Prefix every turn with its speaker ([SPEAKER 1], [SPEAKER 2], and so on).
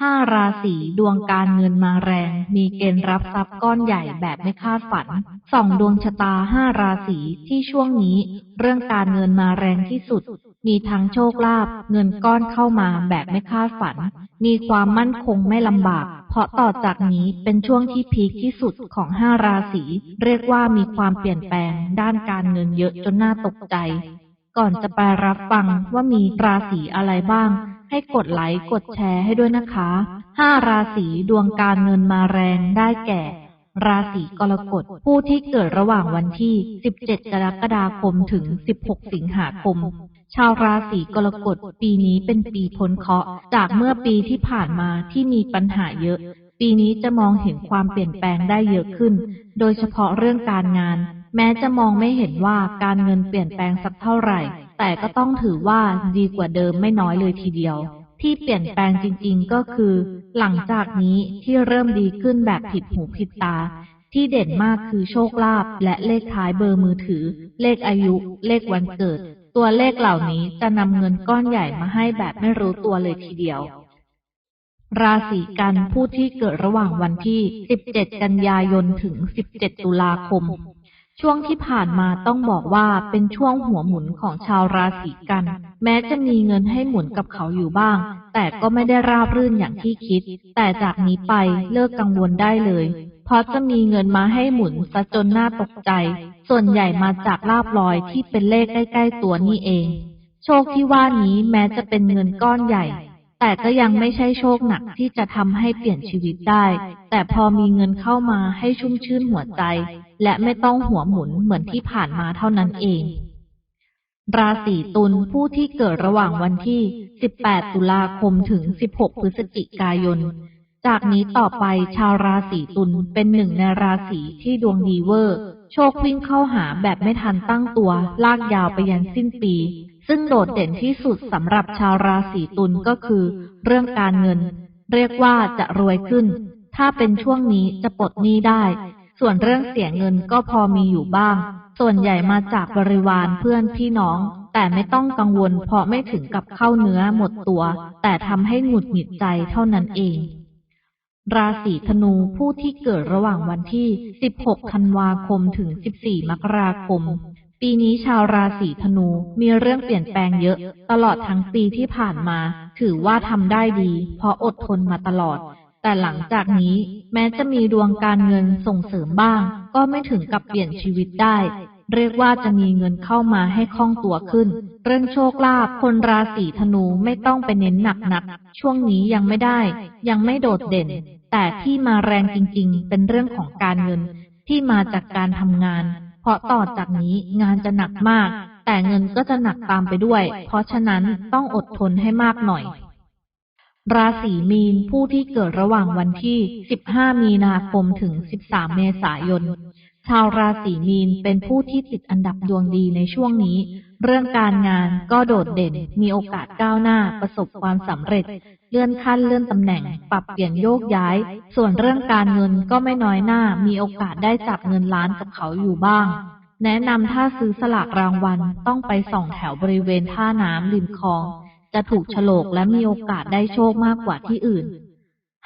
[SPEAKER 1] ห้าราศีดวงการเงินมาแรง มีเกณฑ์รับทรัพย์ก้อนใหญ่แบบไม่คาดฝันสองดวงชะตาห้าราศีที่ช่วงนี้ เรื่องการเงินมาแรงที่สุด มีทั้งโชคลาภเงินก้อนเข้ามาแบบไม่คาดฝัน มีความมั่นคงไม่ลำบาก เพราะต่อจากนี้เป็นช่วงที่พีคที่สุดของห้าราศีเรียกว่ามีความเปลี่ยนแปลง ด้านการเงินเยอะจนน่าตกใจ ก่อนจะไปรับฟังว่ามีราศีอะไรบ้าง ให้กดไลค์กดแชร์ให้ด้วยนะคะห้าราศีดวงการเงินมาแรงได้แก่ ราศีกรกฎผู้ที่เกิดระหว่างวันที่ 17 กรกฎาคมถึง 16 สิงหาคม ชาวราศีกรกฎปีนี้เป็นปีพ้นเคราะห์จากเมื่อปีที่ผ่านมาที่มีปัญหาเยอะ ปีนี้จะมองเห็นความเปลี่ยนแปลงได้เยอะขึ้น โดยเฉพาะเรื่องการงาน แม้จะมองไม่เห็นว่าการเงินเปลี่ยนแปลงสักเท่าไหร่ แต่ก็ต้องถือว่าดีกว่าเดิมไม่น้อยเลยทีเดียว ที่เปลี่ยนแปลงจริงๆก็คือ หลังจากนี้ที่เริ่มดีขึ้นแบบผิดหูผิดตา ที่เด่นมากคือโชคลาภและเลขท้ายเบอร์มือถือ เลขอายุ เลขวันเกิด ตัวเลขเหล่านี้จะนำเงินก้อนใหญ่มาให้แบบไม่รู้ตัวเลยทีเดียวราศีกันผู้ที่เกิดระหว่างวันที่ 17 กันยายน ถึง 17 ตุลาคม ช่วงที่ผ่านมาต้องบอกว่าเป็นช่วงหัวหมุนของชาวราศีกัน แม้จะมีเงินให้หมุนกับเขาอยู่บ้าง แต่ก็ไม่ได้ราบรื่นอย่างที่คิด แต่จากนี้ไปเลิกกังวลได้เลย เพราะจะมีเงินมาให้หมุนซะจนน่าตกใจ ส่วนใหญ่มาจากลาบลอยที่เป็นเลขใกล้ ๆ ตัวนี่เอง โชคที่ว่านี้แม้จะเป็นเงินก้อนใหญ่ แต่ก็ยังไม่ใช่โชคหนักที่จะทำให้เปลี่ยนชีวิตได้ แต่พอมีเงินเข้ามาให้ชุ่มชื่นหัวใจ และไม่ต้องหัวหมุนเหมือนที่ผ่านมาเท่านั้นเอง ราศีตุลผู้ที่เกิดระหว่างวันที่ 18 ตุลาคมถึง 16 พฤศจิกายน จากนี้ต่อไปชาวราศีตุลเป็นหนึ่งในราศีที่ดวงดีเวอร์ โชควิ่งเข้าหาแบบไม่ทันตั้งตัว ลากยาวไปยันสิ้นปี ซึ่งโดดเด่นที่สุดสำหรับชาวราศีตุลก็คือ เรื่องการเงิน เรียกว่าจะรวยขึ้น ถ้าเป็นช่วงนี้จะปลดหนี้ได้ ส่วนเรื่องเสียเงินก็พอมีอยู่บ้าง ส่วนใหญ่มาจากบริวารเพื่อนพี่น้อง แต่ไม่ต้องกังวลเพราะไม่ถึงกับเข้าเนื้อหมดตัว แต่ทำให้หงุดหงิดใจเท่านั้นเอง ราศีธนูผู้ที่เกิดระหว่างวันที่ 16 ธันวาคมถึง 14 มกราคม ปีนี้ชาวราศีธนูมีเรื่องเปลี่ยนแปลงเยอะ ตลอดทั้งปีที่ผ่านมา ถือว่าทำได้ดี เพราะอดทนมาตลอด แต่หลังจากนี้แม้จะมีดวงการเงินส่งเสริมบ้าง ก็ไม่ถึงกับเปลี่ยนชีวิตได้ เรียกว่าจะมีเงินเข้ามาให้คล่องตัวขึ้น เรื่องโชคลาภคนราศีธนูไม่ต้องไปเน้นหนักนัก ช่วงนี้ยังไม่ได้ ยังไม่โดดเด่น แต่ที่มาแรงจริง ๆ เป็นเรื่องของการเงินที่มาจากการทำงาน เพราะต่อจากนี้งานจะหนักมาก แต่เงินก็จะหนักตามไปด้วย เพราะฉะนั้นต้องอดทนให้มากหน่อย ราศีมีนผู้ที่เกิดระหว่างวันที่ 15 มีนาคมถึง 13 เมษายน ชาวราศีมีนเป็นผู้ที่ติดอันดับดวงดีในช่วงนี้ เรื่องการงานก็โดดเด่น มีโอกาสก้าวหน้า ประสบความสำเร็จ เลื่อนขั้นเลื่อนตำแหน่ง ปรับเปลี่ยนโยกย้าย ส่วนเรื่องการเงินก็ไม่น้อยหน้า มีโอกาสได้จับเงินล้านกับเขาอยู่บ้าง แนะนำถ้าซื้อสลากรางวัลต้องไปส่องแถวบริเวณท่าน้ำริมคลอง จะถูกฉลกและมีโอกาสได้โชคมากกว่าที่อื่น